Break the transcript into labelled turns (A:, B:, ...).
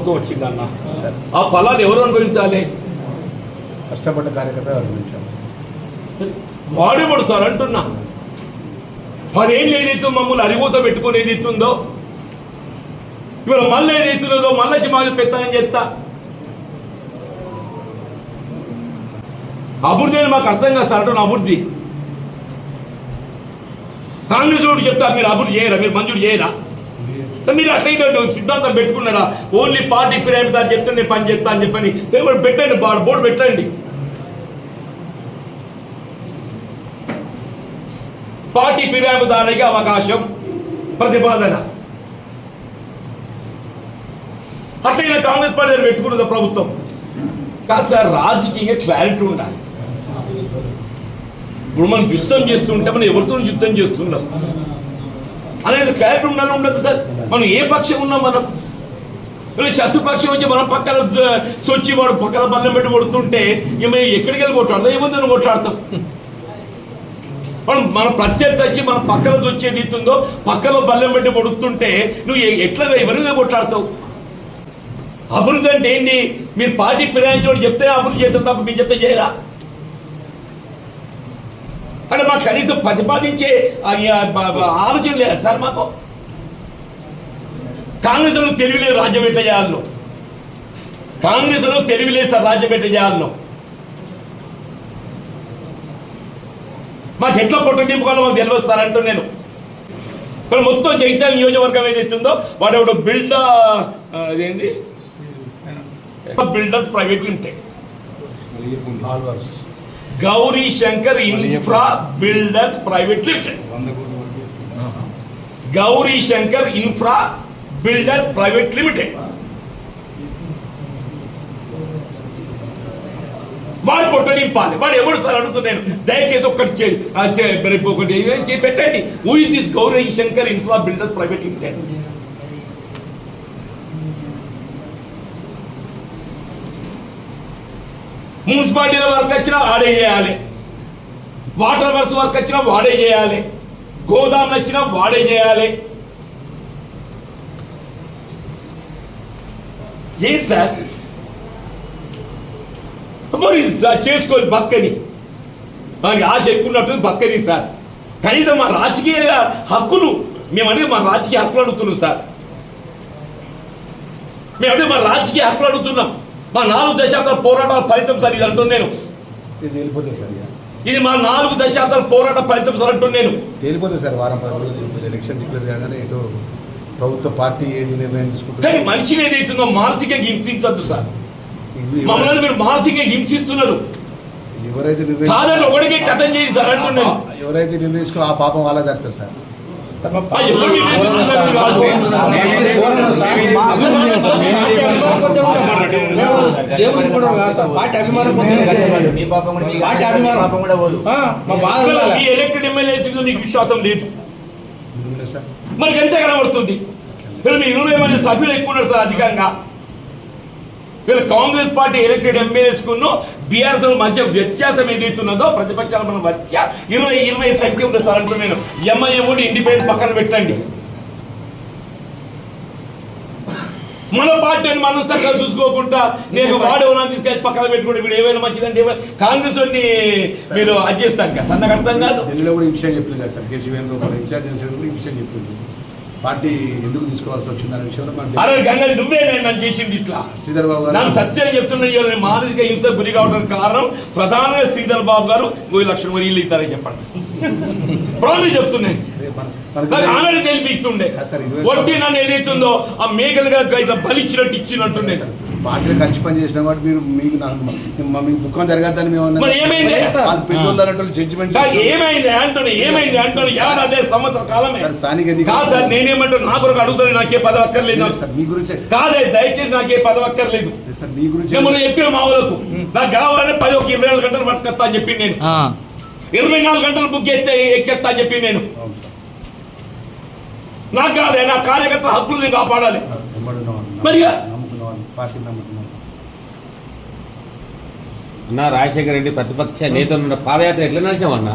A: ప్రభుత్వం వచ్చిందన్న ఆ ఫలాలు ఎవరు అనుభవించాలి?
B: కష్టపడ్డ కార్యకర్త అనుభవించాం
A: వాడేవాడు సార్ అంటున్నా. పదేళ్ళు ఏదైతే మమ్మల్ని అరిగోత పెట్టుకుని ఏదైతుందో ఇవాళ మళ్ళీ ఏదైతున్నదో మళ్ళీ మాకు పెత్తానని చెప్తా. అభివృద్ధి అని మాకు అర్థం కాదు సార్ అంటున్న అభివృద్ధి. కాంగ్రెస్ వాడు చెప్తారు మీరు అభివృద్ధి చేయరా మీరు మంజూరు చేయరా? మీరు అట్లయితే సిద్ధాంతం పెట్టుకున్నాడా? ఓన్లీ పార్టీ ఫిర్యాదు చెప్తే నేను పని చేస్తా అని చెప్పని. పెట్టండి బా- బోర్డు పెట్టండి. పార్టీ ఫిర్యాదుదారునికి అవకాశం ప్రతిపాదన. అట్లయినా కాంగ్రెస్ పార్టీ దగ్గర పెట్టుకున్నది ప్రభుత్వం? కాదు సార్ రాజకీయంగా క్లారిటీ ఉండాలి. ఇప్పుడు మనం యుద్ధం చేస్తుంటే మనం ఎవరితో యుద్ధం చేస్తున్నాం అనేది క్లారిటీ ఉండాలి ఉండదు సార్. మనం ఏ పక్షం ఉన్నాం మనం శత్రుపక్షం వచ్చి మనం పక్కన సొచ్చి వాడు పక్కన బల్లం పెట్టి కొడుతుంటే ఇక మేము ఎక్కడికి వెళ్ళి కొట్లాడతాం ఏముందని కొట్లాడతాం మనం మన ప్రత్యర్థి వచ్చి మన పక్కన వచ్చేది ఇస్తుందో పక్కలో బల్లెం పెట్టి కొడుతుంటే నువ్వు ఎట్లా ఎవరిగా కొట్లాడతావు? అభివృద్ధి అంటే ఏంటి మీరు పార్టీ ఫిరాయించడం చెప్తే అభివృద్ధి చేస్తాం తప్ప మీరు చెప్తే చేయరా? అంటే మాకు కనీసం ప్రతిపాదించే ఆలోచన లేదు సార్ మాకు కాంగ్రెస్లో తెలివిలేదు రాజ్యం ఎట్లా చేయాలను కాంగ్రెస్లో తెలివిలేదు సార్ రాజ్యం ఎట్లా చేయాలను మాకు ఎట్లా పొట్టు నింపుకోవాలో మాకు తెలియస్తారంటూ నేను. ఇప్పుడు మొత్తం చైతన్య నియోజకవర్గం ఏదైతే ఉందో వాడు ఎవడు బిల్డర్ అదేంటి builders private limited
B: ఆల్వర్స్
A: Gauri Shankar infra builders private limited Gauri Shankar infra builders private limited వాడు పొట్ట నింపాలి. వాడు ఎవడు సార్ అడుగుతున్నాను దయచేసి ఒకటి చేసి పెట్టండి. Is this Gauri Shankar infra builders private limited మున్సిపాలిటీల work వచ్చినా వాడే చేయాలి. వాటర్ వర్క్స్ వర్క్ వచ్చినా వాడే చేయాలి. గోదాములు వచ్చినా వాడే చేయాలి. ఏ సార్? మరి చేసుకోవాలి బతకని. మనకి ఆశ ఎక్కువ ఉన్నట్టు బతకని సార్. కనీసం మా రాజకీయ హక్కులు మేము మేమంటే మా రాజకీయ హక్కులు అడుగుతున్నాం సార్. మేము మేమంటే మా రాజకీయ హక్కులు అడుగుతున్నాం. మా నాలుగు దశాబ్దాల పోరాటాల ఫలితం సార్ ఇది అంటున్నాను నేను.
B: ఇది సార్.
A: ఇది మా నాలుగు దశాబ్దాల పోరాట ఫలితం సార్ అంటున్నాను నేను.
B: తేలిపోతుంది సార్ వారం పది రోజులు ఎలక్షన్ డిక్లేర్ కాగానే ఇటు ప్రభుత్వ పార్టీ ఏది నిర్ణయం
A: కానీ
B: తీసుకుంటుంది
A: మనిషిని ఏదైతుందో మానసికంగా హింసించద్దు సార్. మమ్మల్ని మీరు మానసికంగా హింసిస్తున్నారు.
B: ఎవరైతే
A: కాదని కథం చేయి సార్ అంటున్నాను
B: ఎవరైతే నిర్ణయించుకో ఆ పాపం వాళ్ళ దక్కుతుంది సార్.
C: పార్టీ అభిమానం.
D: మీ పాపం కూడా మీ
C: పార్టీ అభిమానం.
D: పాపం కూడా పోదు.
C: ఆ, మా బాధ
A: అసలు
C: ఉండాలి.
A: ఈ ఎలక్టెడ్ ఎమ్మెల్యేస్ మీద మీకు విశ్వాసం లేదు. మనకి ఎంత కనబడుతుంది? వీళ్ళు మీ ఇరవై మంది సభ్యులు ఎక్కువ ఉన్నారు సార్ అధికంగా. వీళ్ళు కాంగ్రెస్ పార్టీ ఎలక్టెడ్ ఎమ్మెల్యేస్ కును బీఆర్ఎస్ మధ్య వ్యత్యాసం ఏదైతున్నదో ప్రతిపక్షాల మన మధ్య ఇరవై ఇరవై సంఖ్య ఉంది సార్ అంటూ నేను. ఎంఐఎం ఇండిపెండెంట్ పక్కన పెట్టండి. మన పార్టీని మనం చక్కగా చూసుకోకుండా నేను వాడేవనా తీసుకెళ్ళి పక్కన పెట్టుకుంటే వీడు ఏమైనా మంచిదంటే ఏమైనా కాంగ్రెస్ వాడిని మీరు అది చేస్తాం కదా. సన్నగా అర్థం కాదు
B: ఢిల్లీలో కూడా ఈ విషయం చెప్పింది కదా సార్. కేసీఆర్ ఇన్ఛార్జ్ కూడా ఈ విషయం చెప్పింది పార్టీ ఎందుకు తీసుకోవాల్సి వచ్చిందనే విషయంలో మనం
A: అరే గంగది నువ్వే నేను నన్ను చేసింది ఇట్లా.
B: శ్రీధర్ బాబు
A: నన్ను
B: గారు
A: సత్యం చెప్తున్నా ఇవాళ మానసిక హింస గురి కావడానికి కారణం ప్రధానంగా శ్రీధర్ బాబు గారు ఓ లక్షల మరి ఇల్లు ఇస్తారని చెప్పండి. ప్రాబ్లం చెప్తున్నాను ఆల్రెడీ తెలిపిస్తుండే. ఒట్టి నన్ను ఏదైతుందో ఆ మేకలుగా ఇట్లా బలిచ్చినట్టు ఇచ్చినట్టుండే.
B: పార్టీలో కలిసి పని చేసినా కాబట్టి మీరు మీకు నాకు మా- మీకు దుఃఖం జరగద్దని మేము.
A: మరి?
B: వాళ్ళు పెద్దోళ్ళు జడ్జిమెంట్
A: ఏమైంది అంటున్నా ఏమైంది అంటున్నా యాభై అదే సంవత్సర కాలమే.
B: సార్, స్థానిక
A: కాదు సార్ నేనేమంటున్నా నా కొరకు అడుగుతాను నాకే పదవి అక్కర్లేదు
B: లేదు సార్ మీ గురించి
A: కాదే దయచేసి నాకే పదవి అక్కర్లేదు
B: సార్ మీ గురించి
A: నేను చెప్పిన మా ఊళ్ళకు నాకు కావాలంటే పది ఒక ఇరవై నాలుగు గంటలు పట్టుకొస్తా అని చెప్పి నేను. ఇరవై నాలుగు గంటలు బుక్ ఎత్తే ఎక్కేస్తా అని చెప్పి నేను. నాకు కాదే నా కార్యకర్త హక్కులు నేను కాపాడాలి
B: నమ్మడున్నాం పార్టీ నమ్ముకున్నాం
E: అన్న రాజశేఖర రెడ్డి ప్రతిపక్ష నేత పాదయాత్ర ఎట్లా నడిచామన్నా